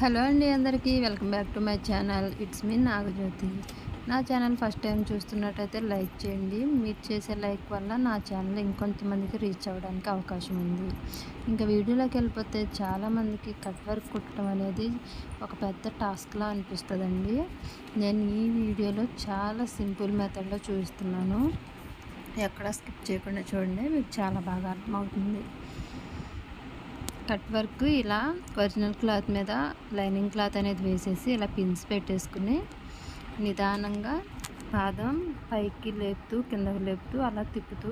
Hello అండి అందరికీ welcome back to my channel. It's me Nagajyothi. నా ఛానల్ ఫస్ట్ టైం చూస్తున్నట్టయితే లైక్ చేయండి. మీరు చేసే లైక్ వల్ల నా ఛానల్ ఇంకొంతమందికి రీచ్ అవ్వడానికి అవకాశం ఉంది. ఇంకా వీడియోలోకి వెళ్ళిపోతే చాలామందికి కట్ వర్క్ కుట్టడం అనేది ఒక పెద్ద టాస్క్లా అనిపిస్తుందండి. నేను ఈ వీడియోలో చాలా సింపుల్ మెథడ్లో చూపిస్తున్నాను. ఎక్కడ స్కిప్ చేయకుండా చూడండి. మీకు చాలా బాగా అర్థమవుతుంది. కట్ వర్క్ ఇలా ఒరిజినల్ క్లాత్ మీద లైనింగ్ క్లాత్ అనేది వేసేసి ఇలా పిన్స్ పెట్టేసుకుని నిదానంగా పాదం పైకి లేపుతూ కిందకి లేపుతూ అలా తిప్పుతూ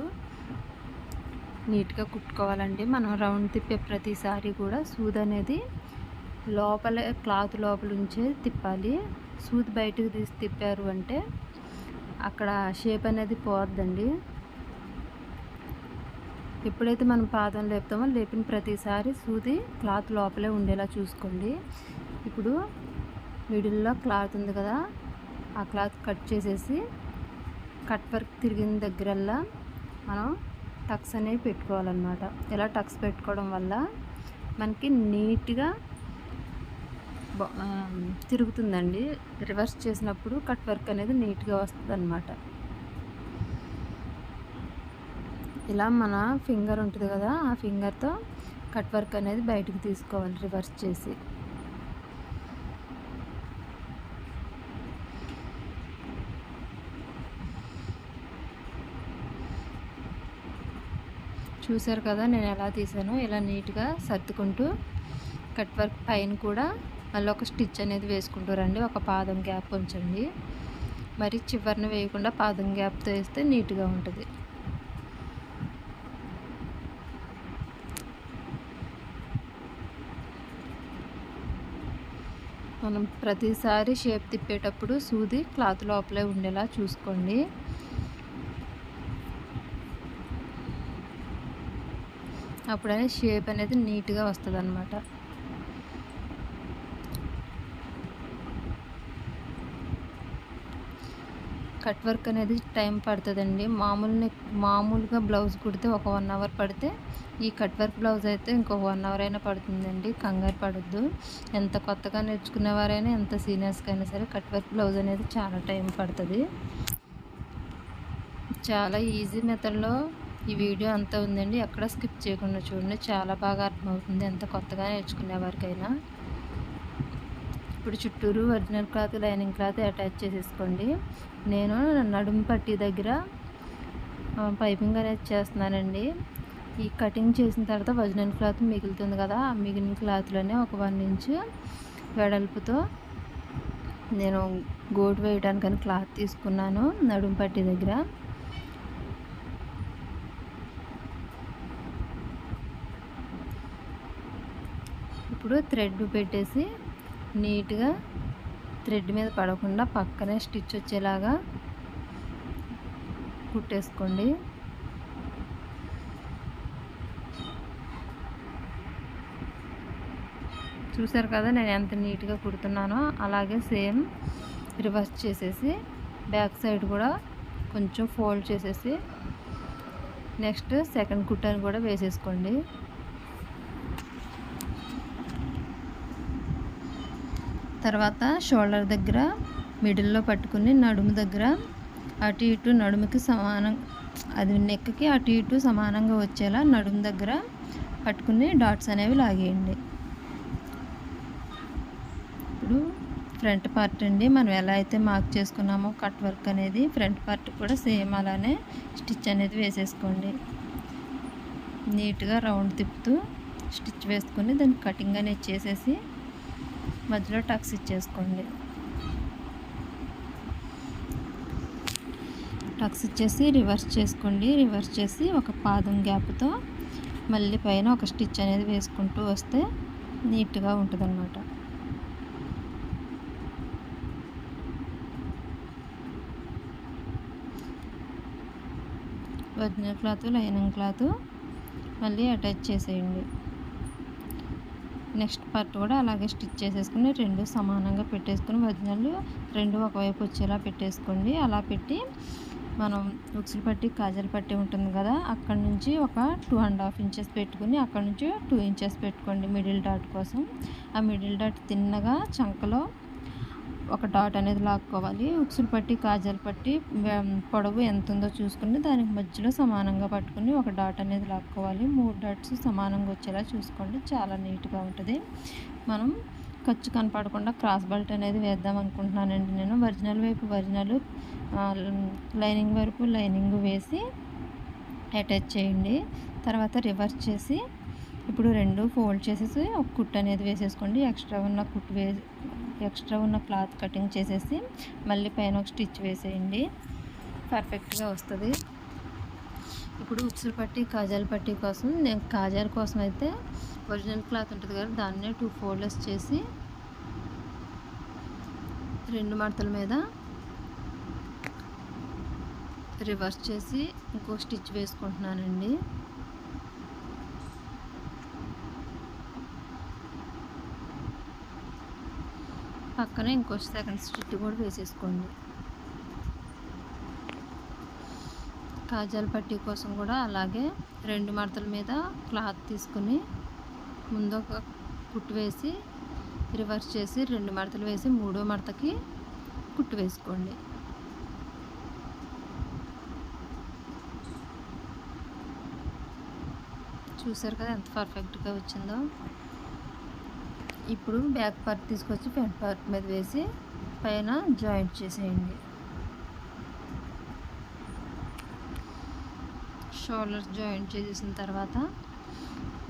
నీట్గా కుట్టుకోవాలండి. మనం రౌండ్ తిప్పే ప్రతిసారి కూడా సూద్ అనేది లోపల క్లాత్ లోపల ఉంచే తిప్పాలి. సూద్ బయటకు తీసి తిప్పారు అంటే అక్కడ షేప్ అనేది పోద్దండి ఎప్పుడైతే మనం పాదం లేపుతామో లేపిన ప్రతిసారి సూది క్లాత్ లోపలే ఉండేలా చూసుకోండి. ఇప్పుడు మిడిల్లో క్లాత్ ఉంది కదా ఆ క్లాత్ కట్ చేసేసి కట్ వర్క్ తిరిగిన దగ్గరల్లా మనం టక్స్ అనేవి పెట్టుకోవాలన్నమాట. ఇలా టక్స్ పెట్టుకోవడం వల్ల మనకి నీట్గా తిరుగుతుందండి. రివర్స్ చేసినప్పుడు కట్ వర్క్ అనేది నీట్గా వస్తుంది అన్నమాట ఇలా మన ఫింగర్ ఉంటుంది కదా ఆ ఫింగర్తో కట్ వర్క్ అనేది బయటకు తీసుకోవాలి రివర్స్ చేసి. చూసారు కదా నేను ఎలా తీసాను ఇలా నీట్గా సర్దుకుంటూ కట్ వర్క్ పైన కూడా మళ్ళీ ఒక స్టిచ్ అనేది వేసుకుంటూ రండి ఒక పాదం గ్యాప్ ఉంచండి. మరి చివరిని వేయకుండా పాదం గ్యాప్తో వేస్తే నీట్గా ఉంటుంది. మనం ప్రతిసారి షేప్ తిప్పేటప్పుడు సూది క్లాత్ లోపలే ఉండేలా చూసుకోండి. అప్పుడనే షేప్ అనేది నీట్గా వస్తుంది అన్నమాట కట్ వర్క్ అనేది టైం పడుతుందండి. మామూలు మామూలుగా బ్లౌజ్ కుడితే ఒక వన్ అవర్ పడితే ఈ కట్ వర్క్ బ్లౌజ్ అయితే ఇంకో వన్ అవర్ అయినా పడుతుందండి. కంగారు పడద్దు. ఎంత కొత్తగా నేర్చుకునేవారైనా ఎంత సీనియర్స్కి అయినా సరే కట్ వర్క్ బ్లౌజ్ అనేది చాలా టైం పడుతుంది. చాలా ఈజీ మెథడ్లో ఈ వీడియో అంతా ఉందండి. ఎక్కడ స్కిప్ చేయకుండా చూడండి. చాలా బాగా అర్థమవుతుంది. ఎంత కొత్తగా నేర్చుకునే వారికైనా. ఇప్పుడు చుట్టూరు original cloth lining cloth attach చేసేసుకోండి. నేను నడుము పట్టి దగ్గర పైపింగ్ అనేది చేస్తున్నానండి. ఈ కటింగ్ చేసిన తర్వాత ఒరిజినల్ క్లాత్ మిగులుతుంది కదా ఆ మిగిలిన క్లాత్లోనే ఒక వన్ ఇంచ్ వెడల్పుతో నేను గోటు వేయడానికని క్లాత్ తీసుకున్నాను నడుము పట్టి దగ్గర. ఇప్పుడు థ్రెడ్ పెట్టేసి నీట్గా థ్రెడ్ మీద పడకుండా పక్కనే స్టిచ్ వచ్చేలాగా కుట్టేసుకోండి. చూసారు కదా నేను ఎంత నీట్గా కుడుతున్నానో? అలాగే సేమ్ రివర్స్ చేసేసి బ్యాక్ సైడ్ కూడా కొంచెం ఫోల్డ్ చేసేసి నెక్స్ట్ సెకండ్ కుట్టని కూడా వేసేసుకోండి. తర్వాత షోల్డర్ దగ్గర మిడిల్లో పట్టుకుని నడుము దగ్గర అటు ఇటు నడుముకి సమానం అది నెక్కి అటు ఇటు సమానంగా వచ్చేలా నడుము దగ్గర పట్టుకుని డాట్స్ అనేవి లాగేయండి. ఇప్పుడు ఫ్రంట్ పార్ట్ అండి. మనం ఎలా అయితే మార్క్ చేసుకున్నామో కట్ వర్క్ అనేది ఫ్రంట్ పార్ట్ కూడా సేమ్ అలానే స్టిచ్ అనేది వేసేసుకోండి. నీట్గా రౌండ్ తిప్పుతూ స్టిచ్ వేసుకొని దాన్ని కటింగ్ అనేది చేసేసి మధ్యలో టక్స్ ఇచ్చేసుకోండి. టక్స్ ఇచ్చేసి రివర్స్ చేసుకోండి. రివర్స్ చేసి ఒక పాదం గ్యాప్తో మళ్ళీ పైన ఒక స్టిచ్ అనేది వేసుకుంటూ వస్తే నీట్గా ఉంటుందన్నమాట. ఒరిజినల్ క్లాత్ లైనింగ్ క్లాత్ మళ్ళీ అటాచ్ చేసేయండి. నెక్స్ట్ పార్ట్ కూడా అలాగే స్టిచ్ చేసేసుకుని రెండు సమానంగా పెట్టేసుకుని ఒరిజినల్ రెండు ఒకవైపు వచ్చేలా పెట్టేసుకోండి. అలా పెట్టి మనం ఉక్సులు పట్టి కాజల్ పట్టి ఉంటుంది కదా అక్కడ నుంచి ఒక టూ అండ్ హాఫ్ ఇంచెస్ పెట్టుకుని అక్కడ నుంచి టూ ఇంచెస్ పెట్టుకోండి మిడిల్ డాట్ కోసం. ఆ మిడిల్ డాట్ తిన్నగా చంకలో ఒక డాట్ అనేది లాక్కోవాలి. ఉక్సులు పట్టి కాజల్ పట్టి పొడవు ఎంత ఉందో చూసుకుని దానికి మధ్యలో సమానంగా పట్టుకుని ఒక డాట్ అనేది లాక్కోవాలి. మూడు డాట్స్ సమానంగా వచ్చేలా చూసుకోండి. చాలా నీట్గా ఉంటుంది. మనం ఖర్చు కనపడకుండా క్రాస్ బెల్ట్ అనేది వేద్దాం అనుకుంటున్నానండి నేను. ఒరిజినల్ వైపు ఒరిజినల్ లైనింగ్ వైపు లైనింగ్ వేసి అటాచ్ చేయండి. తర్వాత రివర్స్ చేసి ఇప్పుడు రెండు ఫోల్డ్ చేసేసి ఒక కుట్ అనేది వేసేసుకోండి. ఎక్స్ట్రా ఉన్న కుట్ వే ఎక్స్ట్రా ఉన్న క్లాత్ కటింగ్ చేసేసి మళ్ళీ పైన ఒక స్టిచ్ వేసేయండి. పర్ఫెక్ట్గా వస్తుంది. ఇప్పుడు ఉక్సులు పట్టి కాజాల పట్టి కోసం నేను కాజాల కోసం అయితే ఒరిజినల్ క్లాత్ ఉంటుంది కదా దాన్నే టూ ఫోల్డర్స్ చేసి రెండు మడతల మీద రివర్స్ చేసి ఇంకో స్టిచ్ వేసుకుంటున్నానండి. పక్కన ఇంకో సెకండ్ స్టిచ్ కూడా వేసేసుకోండి. కాజాల పట్టీ కోసం కూడా అలాగే రెండు మడతల మీద క్లాత్ తీసుకుని ముందు ఒక కుట్టు వేసి రివర్స్ చేసి రెండు మడతలు వేసి మూడో మడతకి కుట్టు వేసుకోండి. చూసారు కదా ఎంత పర్ఫెక్ట్గా వచ్చిందో? ఇప్పుడు బ్యాక్ పార్ట్ తీసుకొచ్చి ఫ్రంట్ పార్ట్ మీద వేసి పైన జాయింట్ చేసేయండి. షోల్డర్స్ జాయింట్ చేసేసిన తర్వాత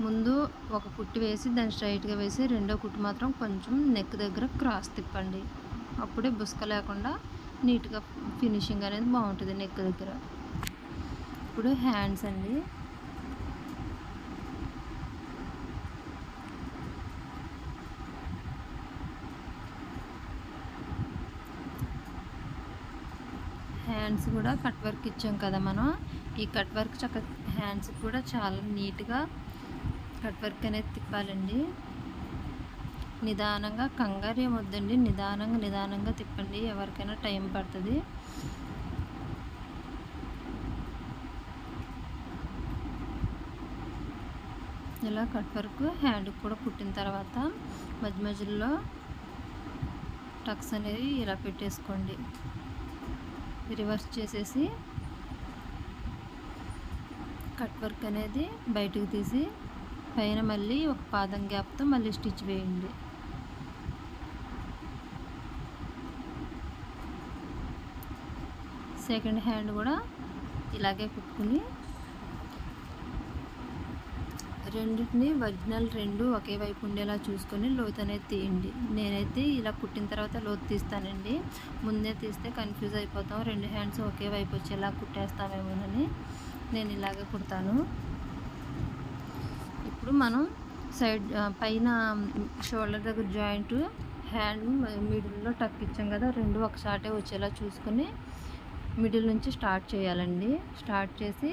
ముందు ఒక కుట్టు వేసి దాన్ని స్ట్రైట్గా వేసి రెండో కుట్టు మాత్రం కొంచెం నెక్ దగ్గర క్రాస్ తిప్పండి. అప్పుడే బుసక లేకుండా నీట్గా ఫినిషింగ్ అనేది బాగుంటుంది నెక్ దగ్గర. ఇప్పుడు హ్యాండ్స్ అండి. హ్యాండ్స్ కూడా కట్ వర్క్ ఇచ్చాం కదా మనం. ఈ కట్ వర్క్ చక్క హ్యాండ్స్ కూడా చాలా నీట్గా కట్ వర్క్ అనేది తిప్పాలండి. నిదానంగా కంగారు ఏమొద్దండి నిదానంగా నిదానంగా తిప్పండి. ఎవరికైనా టైం పడుతుంది. ఇలా కట్ వర్క్ హ్యాండ్ కూడా కుట్టిన తర్వాత మధ్య మధ్యలో టక్స్ అనేవి ఇలా పెట్టేసుకోండి. రివర్స్ చేసేసి కట్ వర్క్ అనేది బయటకు తీసి పైన మళ్ళీ ఒక పాదం గ్యాప్తో మళ్ళీ స్టిచ్ వేయండి. సెకండ్ హ్యాండ్ కూడా ఇలాగే కుట్టుకుని రెండింటిని ఒరిజినల్ రెండు ఒకే వైపు ఉండేలా చూసుకొని లోతు అనేది తీయండి. నేనైతే ఇలా కుట్టిన తర్వాత లోతు తీస్తానండి. ముందే తీస్తే కన్ఫ్యూజ్ అయిపోతాం. రెండు హ్యాండ్స్ ఒకే వైపు వచ్చేలా కుట్టేస్తామేమోనని నేను ఇలాగే కుడతాను. ఇప్పుడు మనం సైడ్ పైన షోల్డర్ దగ్గర జాయింట్ హ్యాండ్ మిడిల్లో టక్ ఇచ్చాం కదా రెండు ఒకసాటే వచ్చేలా చూసుకొని మిడిల్ నుంచి స్టార్ట్ చేయాలండి. స్టార్ట్ చేసి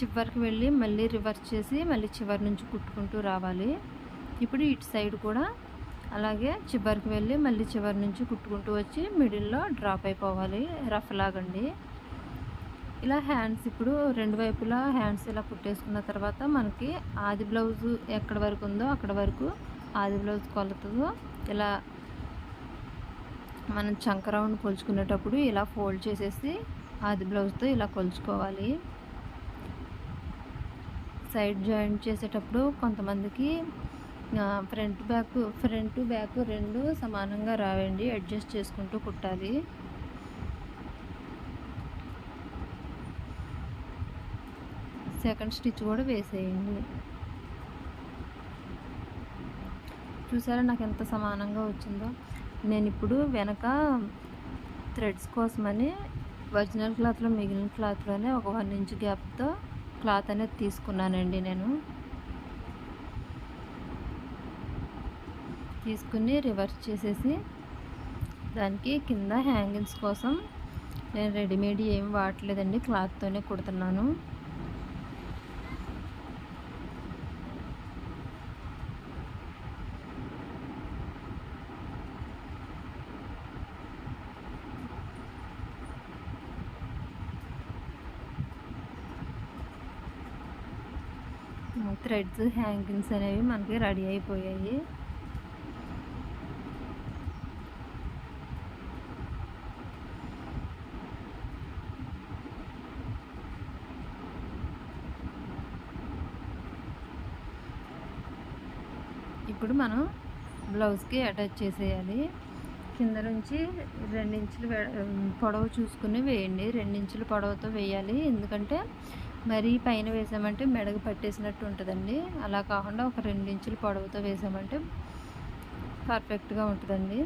చివరికి వెళ్ళి మళ్ళీ రివర్స్ చేసి మళ్ళీ చివరి నుంచి కుట్టుకుంటూ రావాలి. ఇప్పుడు ఇటు సైడ్ కూడా అలాగే చివరికి వెళ్ళి మళ్ళీ చివరి నుంచి కుట్టుకుంటూ వచ్చి మిడిల్లో డ్రాప్ అయిపోవాలి. రఫ్ లాగండి. ఇలా హ్యాండ్స్ ఇప్పుడు రెండు వైపులా హ్యాండ్స్ ఇలా కుట్టేసుకున్న తర్వాత మనకి ఆది బ్లౌజ్ ఎక్కడ వరకు ఉందో అక్కడ వరకు ఆది బ్లౌజ్ కొలతదో ఇలా మనం చంక రౌండ్ కొలుచుకునేటప్పుడు ఇలా ఫోల్డ్ చేసేసి ఆది బ్లౌజ్తో ఇలా కొలుచుకోవాలి. సైడ్ జాయింట్ చేసేటప్పుడు కొంతమందికి ఫ్రంట్ బ్యాక్ ఫ్రంట్ బ్యాక్ రెండు సమానంగా రావండి అడ్జస్ట్ చేసుకుంటూ కుట్టాలి. సెకండ్ స్టిచ్ కూడా వేసేయండి. చూసారా నాకు ఎంత సమానంగా వచ్చిందో? నేను ఇప్పుడు వెనక థ్రెడ్స్ కోసమని ఒరిజినల్ క్లాత్లో మిగిలిన క్లాత్లోనే ఒక వన్ ఇంచ్ గ్యాప్తో క్లాత్ అనేది తీసుకున్నానండి నేను. తీసుకుని రివర్స్ చేసేసి దానికి కింద హ్యాంగింగ్స్ కోసం నేను రెడీమేడ్ ఏమి వాడలేదండి క్లాత్తోనే కుడుతున్నాను. థ్రెడ్స్ హ్యాంగింగ్స్ అనేవి మనకి రెడీ అయిపోయాయి. ఇప్పుడు మనం బ్లౌజ్కి అటాచ్ చేసేయాలి. కింద నుంచి రెండించులు పొడవు చూసుకుని వేయండి. రెండించులు పొడవుతో వేయాలి. ఎందుకంటే మరీ పైన వేసామంటే మెడకు పట్టేసినట్టు ఉంటుందండి. అలా కాకుండా ఒక రెండించులు పొడవుతో వేసామంటే పర్ఫెక్ట్గా ఉంటుందండి.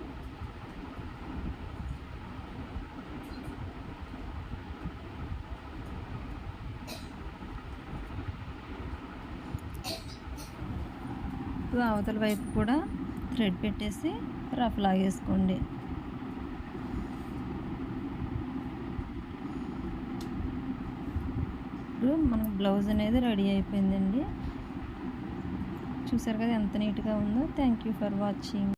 అవతల వైపు కూడా థ్రెడ్ పెట్టేసి రఫ్ లాగేసుకోండి. ఇప్పుడు మనకు బ్లౌజ్ అనేది రెడీ అయిపోయిందండి. చూసారు కదా ఎంత నీట్గా ఉందో. Thank you for watching